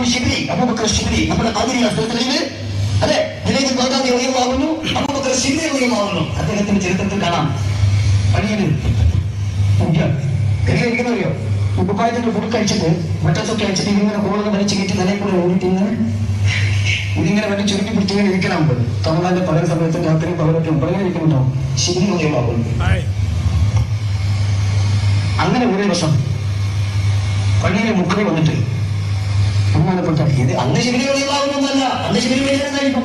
ഇമാം ഷിബിലി അബൂബക്കർ ഷിബിലി നമ്മുടെ ആധുനിക സ്ഥലത്തിലേക്ക് അതെ ജനീദ് ബാഗാദി അറിയുമാവുന്നു അബൂബക്കർ ഷിബിലി അറിയുമാവുന്നു അദ്ദേഹത്തിന്റെ ചരിത്രത്തിൽ കാണാം. പണിയത് എങ്ങനെയിരിക്കുന്നറിയോ ഉപ്പായത്തിന്റെ ഫുഡ് കഴിച്ചിട്ട് വെട്ടത്തൊക്കെ അയച്ചിട്ട് ഇതിങ്ങനെ കൂടുതൽ വലിച്ചു കയറ്റി നിലയിൽ കൂടെ ഓടിയിട്ട് ഇങ്ങനെ ഇതിങ്ങനെ വേണ്ടി ചുരുക്കി പിടിച്ചിങ്ങനെ ഇരിക്കണം. തമിഴ്നാടിന്റെ പകൽ സമയത്ത് രാത്രി പകലൊക്കെ പകരം ഇരിക്കുന്നുണ്ടാവും ശിബിലി അറിയുമാവുന്നു അങ്ങനെ ഒരു ദിവസം പള്ളിയിലെ മുക്കളി വന്നിട്ട് ബഹുമാനപ്പെട്ട ഇത് അന്ന് ശിബിലി വെളിയാവുന്നതല്ല അന്ന് ശിബിലി വെളിയായിരുന്നായിരിക്കും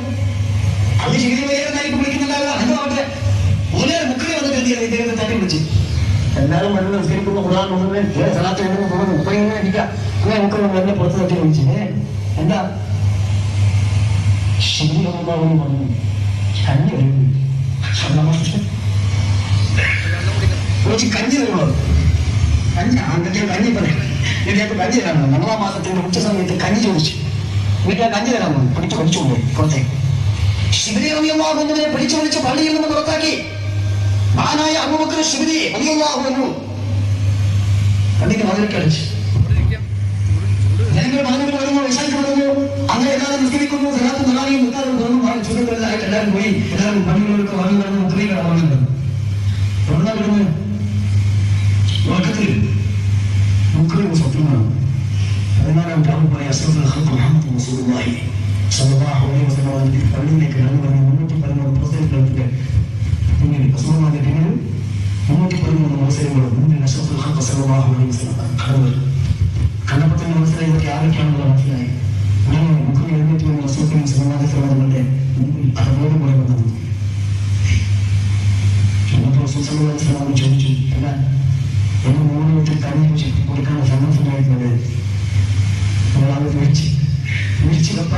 അന്ന് ശിബിലി വെളിയായിരുന്നായിരിക്കും വിളിക്കുന്നുണ്ടാവുക എന്താവട്ടെ മൂലേ മുക്കളി വന്നിട്ട് എന്ത് ചെയ്യണം ഇദ്ദേഹത്തെ തട്ടി വിളിച്ച് എല്ലാവരും മരുന്ന് നിസ്കരിക്കുന്ന ഖുർആൻ ഒന്നുമേ സ്ഥലത്ത് എഴുതുന്ന പോകുന്നു മുപ്പ ഇങ്ങനെ ഇരിക്കാം അങ്ങനെ മുക്കളി എന്നെ പുറത്ത് തട്ടി വിളിച്ച് എന്താ? ശിബിലി ഒന്നാവെന്ന് പറഞ്ഞു. കഞ്ഞി വരുന്നു വിളിച്ച് കഞ്ഞി വരുമ്പോൾ കഞ്ഞി അന്നത്തെ കഞ്ഞി പറയാം ഇതിനകത്ത് കഞ്ഞി തരാൻ പറഞ്ഞു നമ്മളാ മാസത്തിന്റെ ഉച്ച സമയത്ത് കഞ്ഞി ചോദിച്ചു. വീട്ടിലെ കഞ്ഞി തരാൻ പറഞ്ഞു പിടിച്ചു വലിച്ചുകൊണ്ട് പുറത്തേക്ക്. ശിബിരി അറിയാവുന്നതിനെ പിടിച്ചു വിളിച്ച് പള്ളിയിൽ നിന്ന് പുറത്താക്കി. മഹാനായ അബൂബക്കർ ശിബിരി അറിയാവുന്നു മതിലൊക്കെ അടിച്ചു. ജനങ്ങൾ മുഹമ്മദ് റസൂലുള്ളാഹി സ്വല്ലല്ലാഹു അലൈഹി വസല്ലം പള്ളിയിലേക്ക് കടന്നു വന്ന് മുന്നൂറ്റി പതിമൂന്ന് പ്രസംഗങ്ങൾക്ക് പിന്നിൽ റസൂലുള്ളാഹിന്റെ പിന്നിൽ മുന്നൂറ്റി പതിമൂന്ന് അവസരങ്ങളും മുന്നിൽ അഷ്റഫുൽ ഖൽഖ് സ്വല്ലല്ലാഹു അലൈഹി വസല്ലം കടന്നു. കണ്ടപ്പോൾ തന്നെ മനസ്സിലായി ഇതൊക്കെ ആരൊക്കെയാണെന്ന് മനസ്സിലായി.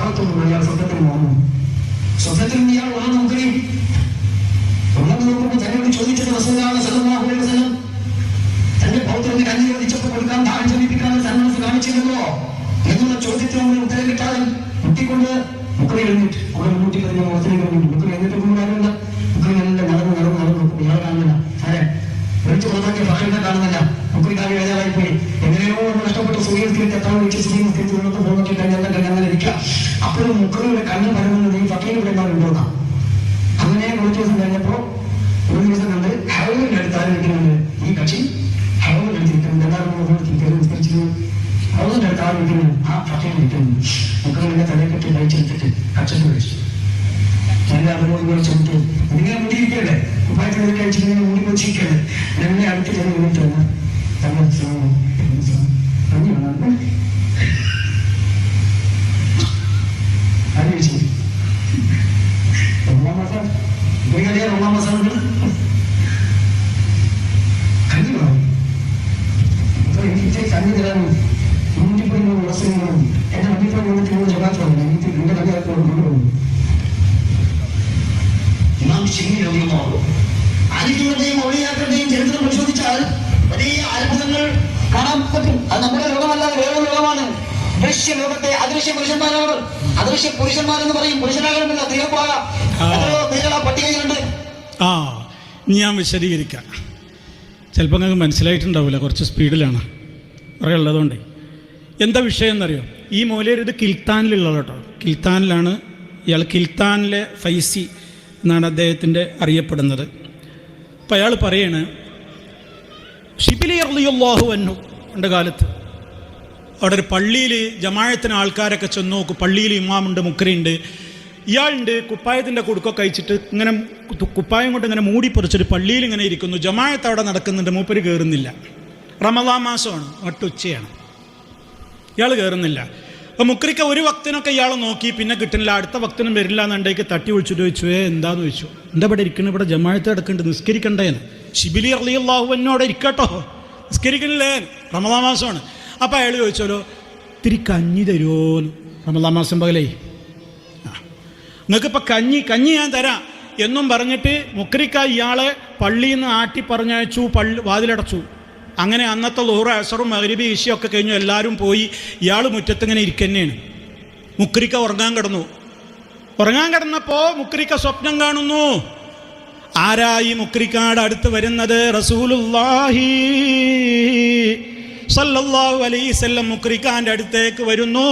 കത്താത്തൊന്നും അയാൾ സ്വന്തത്തിൽ വന്നു. സ്വന്തത്തിൽ നിന്ന് ഇയാൾ വന്നു നോക്കുകയും ഒന്നും നോക്കുമ്പോൾ തന്നോട് ചോദിച്ചത് അലൈഹി വസല്ലം തന്റെ പൗത്രന് കഞ്ഞി ചോദിച്ചപ്പോൾ കൊടുക്കാൻ താഴെ ചൊല്ലിപ്പിക്കാൻ സന്മനസ് കാണിച്ചിരുന്നോ? എന്നുള്ള ചോദ്യത്തിനോട് ഉത്തരം കിട്ടാതെ മുട്ടിക്കൊണ്ട് മുക്കളി എഴുന്നിട്ട് അവിടെ പതിമൂന്ന് അവസരം കഴിഞ്ഞിട്ട് മുക്കളി അപ്പോഴും മുക്കളിയുടെ കണ്ണ് പരന്നത് ഈ ഫക്കീൽ ഇവിടെ ഉണ്ടോന്നാ അങ്ങനെ കുറച്ച് ദിവസം കഴിഞ്ഞപ്പോ ഒരു ദിവസം കണ്ട് ഹൗലിന്റെ അടുത്ത് ആരും ഇരിക്കുന്നുണ്ട് ഈ കക്ഷി ഹൗലിന്റെ അടുത്ത് ഇരിക്കുന്നുണ്ട് എല്ലാവരും ഓരോരുത്തർ കയറി നിസ്കരിച്ചത് ഹൗലിന്റെ അടുത്ത് ആരും ഇരിക്കുന്നു ആ ഫക്കീൽ ഇരിക്കുന്നു മുക്കളിന്റെ തലയെ കെട്ടി കഴിച്ചെടുത്തിട്ട് കച്ചത്ത് കഴിച്ചു എല്ലാവരോടും കൂടെ ചെന്നിട്ട് ഇങ്ങനെ മുടിയിരിക്കല്ലേ ഉപ്പായത്തിൽ കഴിച്ചിങ്ങനെ മുടി വെച്ചിരിക്കല്ലേ എന്നെ അടുത്ത് ചെന്ന് നിന്നിട്ട് വന്ന് തങ്ങൾ സ്വാമി ഷിബിലി റളിയല്ലാഹു അലികളുടെയും ചരിത്രം പരിശോധിച്ചാൽ വലിയ അത്ഭുതങ്ങൾ കാണാൻ പറ്റും. അത് നമ്മുടെ ലോകമല്ലാതെ വേറെ ലോകമാണ് ദൃശ്യ ലോകത്തെ അദൃശ്യ പുരുഷന്മാരാണ് അദൃശ്യ പുരുഷന്മാരെന്ന് പറയും പുരുഷനാകണമില്ല തീർപ്പാകാം എത്രയോ സ്ത്രീകൾ ആ പട്ടികയിലുണ്ട്. ആ ഞാൻ വിശദീകരിക്കാം. ചിലപ്പോൾ നിങ്ങൾക്ക് മനസ്സിലായിട്ടുണ്ടാവില്ല കുറച്ച് സ്പീഡിലാണ്. കുറേ ഉള്ളതുകൊണ്ട് എന്താ വിഷയം എന്നറിയോ? ഈ മൂലയിൽ ഇത് കിൽത്താനിലുള്ളത് കേട്ടോ. കിൽത്താനിലാണ് ഇയാൾ കിൽത്താനിലെ ഫൈസി എന്നാണ് അദ്ദേഹത്തിന്റെ അറിയപ്പെടുന്നത്. അപ്പം അയാൾ പറയാണ് ഷിബിലി അള്ളിയുള്ളാഹു അന്നു പണ്ട് കാലത്ത് അവിടെ ഒരു പള്ളിയിൽ ജമാഴത്തിന് ആൾക്കാരൊക്കെ ചെന്ന് നോക്കും പള്ളിയിൽ ഇമാമുണ്ട് മുക്കരിയുണ്ട് ഇയാളുണ്ട് കുപ്പായത്തിന്റെ കൊടുക്കൊക്കെ അയച്ചിട്ട് ഇങ്ങനെ കുപ്പായം കൊണ്ട് ഇങ്ങനെ മൂടി പൊറിച്ചിട്ട് പള്ളിയിൽ ഇങ്ങനെ ഇരിക്കുന്നു. ജമായത്ത് അവിടെ നടക്കുന്നുണ്ട് മൂപ്പര് കയറുന്നില്ല റമദാ മാസമാണ് ഒട്ടുച്ചയാണ് ഇയാൾ കയറുന്നില്ല അപ്പോൾ മുക്രിക്ക ഒരു വക്തിനൊക്കെ ഇയാൾ നോക്കി പിന്നെ കിട്ടുന്നില്ല അടുത്ത വക്തിനും വരില്ല എന്നുണ്ടെങ്കിൽ തട്ടി വിളിച്ചിട്ട് ചോദിച്ചു ഏ എന്താന്ന് ചോദിച്ചു? എന്താ ഇവിടെ ഇരിക്കുന്നത് ഇവിടെ ജമാഴത്ത് കിടക്കുന്നുണ്ട് നിസ്കരിക്കണ്ടേന്ന് ഷിബിലി അള്ളിയല്ലാഹു എന്നോടെ ഇരിക്കട്ടോ നിസ്കരിക്കണില്ലേ റമദാ മാസമാണ്. അപ്പോൾ അയാൾ ചോദിച്ചോലോ ഇത്തിരി കഞ്ഞി തരുമോന്ന് റമദാ മാസം പകലേ. നിങ്ങൾക്കിപ്പോൾ കഞ്ഞി കഞ്ഞി ഞാൻ തരാം എന്നും പറഞ്ഞിട്ട് മുക്രിക്ക ഇയാളെ പള്ളിയിൽ നിന്ന് ആട്ടി പറഞ്ഞയച്ചു പള്ളി വാതിലടച്ചു. അങ്ങനെ അന്നത്തെ ലോറ അസറും മകരിബി ഈശയൊക്കെ കഴിഞ്ഞു എല്ലാവരും പോയി. ഇയാൾ മുറ്റത്തിങ്ങനെ ഇരിക്കുന്നതാണ് മുക്രിക്ക ഉറങ്ങാൻ കിടന്നു. ഉറങ്ങാൻ കിടന്നപ്പോൾ മുക്രിക്ക സ്വപ്നം കാണുന്നു. ആരായി മുക്രിക്കാട് അടുത്ത് വരുന്നത്? റസൂലുല്ലാഹി സല്ലല്ലാഹു അലൈസല്ലം മുക്രിക്കാന്റെ അടുത്തേക്ക് വരുന്നു.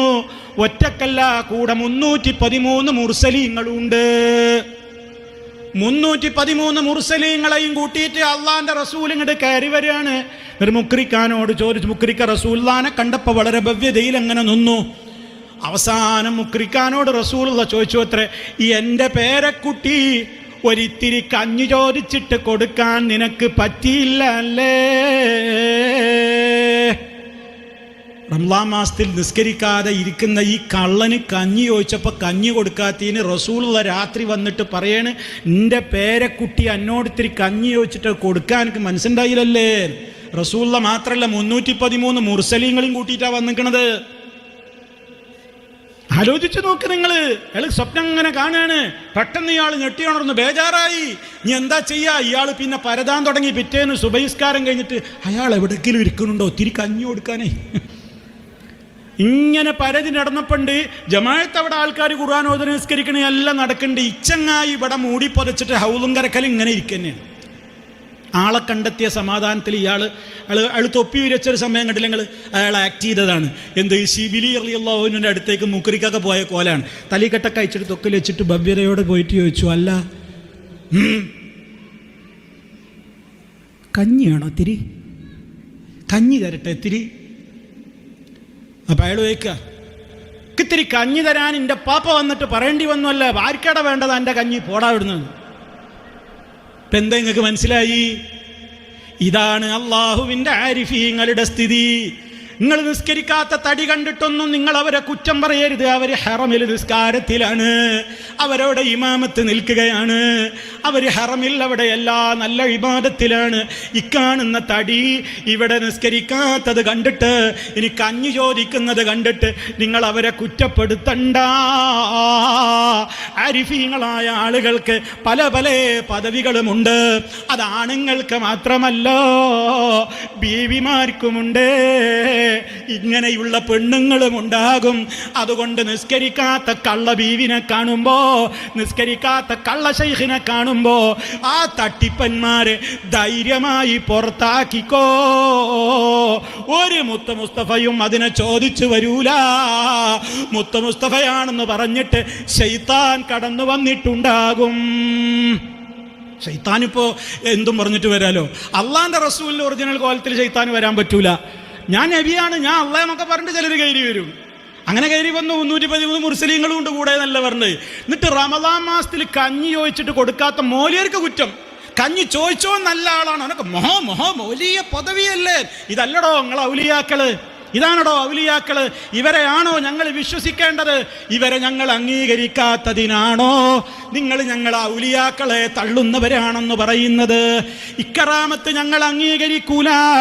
ഒറ്റക്കല്ല കൂടെ മുന്നൂറ്റി പതിമൂന്ന് മുർസലീങ്ങളുണ്ട്. മുന്നൂറ്റി പതിമൂന്ന് മുർസലീങ്ങളെയും കൂട്ടിയിട്ട് അള്ളാന്റെ റസൂൽ ഇങ്ങോട്ട് കയറി വരികയാണ്. മുക്രിക്കാനോട് ചോദിച്ചു മുക്രിക്ക റസൂല്ലാനെ കണ്ടപ്പോൾ വളരെ ഭവ്യതയിൽ അങ്ങനെ നിന്നു? അവസാനം മുക്രിക്കാനോട് റസൂലുള്ള ചോദിച്ചു അത്രേ എന്റെ പേരക്കുട്ടി ഒരിത്തിരി കഞ്ഞു ചോദിച്ചിട്ട് കൊടുക്കാൻ നിനക്ക് പറ്റിയില്ല അല്ലേ? റംലാൻ മാസത്തിൽ നിസ്കരിക്കാതെ ഇരിക്കുന്ന ഈ കള്ളന് കഞ്ഞി ചോദിച്ചപ്പോൾ കഞ്ഞി കൊടുക്കാത്തതിന് റസൂലുള്ള രാത്രി വന്നിട്ട് പറയണ് എന്റെ പേരക്കുട്ടി എന്നോട് ഇത്തിരി കഞ്ഞി ചോദിച്ചിട്ട് കൊടുക്കാൻ എനിക്ക് മനസ്സുണ്ടായില്ലല്ലേ? റസൂള്ള മാത്രമല്ല മുന്നൂറ്റി പതിമൂന്ന് മുർസലീങ്ങളും കൂട്ടിയിട്ടാണ് വന്നിക്കണത്. ആലോചിച്ചു നോക്ക് നിങ്ങൾ അയാൾ സ്വപ്നം അങ്ങനെ കാണാണ്. പെട്ടെന്ന് ഇയാൾ ഞെട്ടിയുണർന്ന് ബേജാറായി. നീ എന്താ ചെയ്യാ? ഇയാൾ പിന്നെ പരതാൻ തുടങ്ങി. പിറ്റേന്ന് സുബഹിസ്കാരം കഴിഞ്ഞിട്ട് അയാൾ എവിടെക്കെങ്കിലും ഇരിക്കുന്നുണ്ടോ? ഒത്തിരി കഞ്ഞി കൊടുക്കാനേ. ഇങ്ങനെ പരതി നടന്നപ്പണ്ട് ജമായത്ത് അവിടെ ആൾക്കാർ ഖുർആൻ ഓതി നിസ്കരിക്കണ എല്ലാം നടക്കണ്ട്. ഇച്ചങ്ങായി ഇവിടെ മൂടി പൊതച്ചിട്ട് ഹൗലും കരക്കൽ ഇങ്ങനെ ഇരിക്കുന്നതാണ് ആളെ കണ്ടെത്തിയ സമാധാനത്തിൽ ഇയാൾ അയാൾ അയാൾ തൊപ്പി വിരച്ചൊരു സമയം കണ്ടില്ല നിങ്ങൾ അയാൾ ആക്ട് ചെയ്തതാണ്. എന്ത്? ശിബിലി അള്ളിയുള്ളവന്റെ അടുത്തേക്ക് മുക്കരിക്കൊക്കെ പോയ കോലാണ്. തലിക്കെട്ടൊക്കെ അയച്ചിട്ട് തൊക്കിൽ വെച്ചിട്ട് ഭവ്യതയോടെ പോയിട്ട് ചോദിച്ചു അല്ല കഞ്ഞിയാണോ തിരി? കഞ്ഞി തരട്ടെ ഇത്തിരി അപ്പം അയാൾ ചോദിക്കുക ഇത്തിരി കഞ്ഞി തരാൻ എന്റെ പാപ്പ വന്നിട്ട് പറയേണ്ടി വന്നല്ല ആർക്കട വേണ്ടത് എന്റെ കഞ്ഞി? പോടാ വിടുന്നത് ഇപ്പം എന്താ നിങ്ങൾക്ക് മനസ്സിലായി? ഇതാണ് അള്ളാഹുവിന്റെ ആരിഫീങ്ങളുടെ സ്ഥിതി. നിങ്ങൾ നിസ്കരിക്കാത്ത തടി കണ്ടിട്ടൊന്നും നിങ്ങൾ അവരെ കുറ്റം പറയരുത്. അവർ ഹറമിൽ നിസ്കാരത്തിലാണ്. അവരവിടെ ഇമാമത്ത് നിൽക്കുകയാണ്. അവർ ഹറമിൽ അവിടെ എല്ലാ നല്ല വിവാദത്തിലാണ് ഇക്കാണുന്ന തടി ഇവിടെ നിസ്കരിക്കാത്തത് കണ്ടിട്ട് ഇനി കഞ്ഞു ചോദിക്കുന്നത് കണ്ടിട്ട് നിങ്ങൾ അവരെ കുറ്റപ്പെടുത്തണ്ട. അരിഫീങ്ങളായ ആളുകൾക്ക് പല പല പദവികളുമുണ്ട്. അത് ആണുങ്ങൾക്ക് മാത്രമല്ലോ ബീവിമാർക്കുമുണ്ട്. ഇങ്ങനെയുള്ള പെണ്ണുങ്ങളും ഉണ്ടാകും അതുകൊണ്ട് നിസ്കരിക്കാത്ത കള്ള ബീവിനെ കാണുമ്പോ നിസ്കരിക്കാത്ത കള്ള ശൈഖിനെ കാണുമ്പോ ആ തട്ടിപ്പന്മാരെ ധൈര്യമായി പുറത്താക്കിക്കോ. ഒരു മുത്ത മുസ്തഫയും അതിനെ ചോദിച്ചു വരൂല. മുത്ത മുസ്തഫയാണെന്ന് പറഞ്ഞിട്ട് ശൈത്താൻ കടന്നു വന്നിട്ടുണ്ടാകും. ഷെയ്ത്താനിപ്പോ എന്തും പറഞ്ഞിട്ട് വരാലോ? അള്ളാന്റെ റസൂലിന്റെ ഒറിജിനൽ കോലത്തിൽ ഷെയ്ത്താൻ വരാൻ പറ്റൂല. ഞാൻ നബിയാണ് ഞാൻ അള്ളാഹ് എന്നൊക്കെ പറഞ്ഞിട്ട് ചിലർ കയറി വരും. അങ്ങനെ കയറി വന്നു. മുന്നൂറ്റി പതിമൂന്ന് മുസ്ലിങ്ങളും ഉണ്ട് കൂടെ എന്നല്ല പറഞ്ഞത് എന്നിട്ട് റമദാൻ മാസത്തിൽ കഞ്ഞി ചോദിച്ചിട്ട് കൊടുക്കാത്ത മോലിയർക്ക് കുറ്റം. കഞ്ഞി ചോദിച്ചോ നല്ല ആളാണ്. അവനൊക്കെ മൊഹോ മൊഹോ മോലിയ പദവിയല്ലേ. ഇതല്ലടോ നിങ്ങൾ ഔലിയാക്കൾ. ഇതാണടോ ഔലിയാക്കൾ. ഇവരെയാണോ ഞങ്ങൾ വിശ്വസിക്കേണ്ടത്? ഇവരെ ഞങ്ങൾ അംഗീകരിക്കാത്തതിനാണോ? നിങ്ങൾ ഞങ്ങൾ ഔലിയാക്കളെ തള്ളുന്നവരാണെന്ന് പറയുന്നത്. ഇക്കറാമത്ത് ഞങ്ങൾ അംഗീകരിക്കൂല.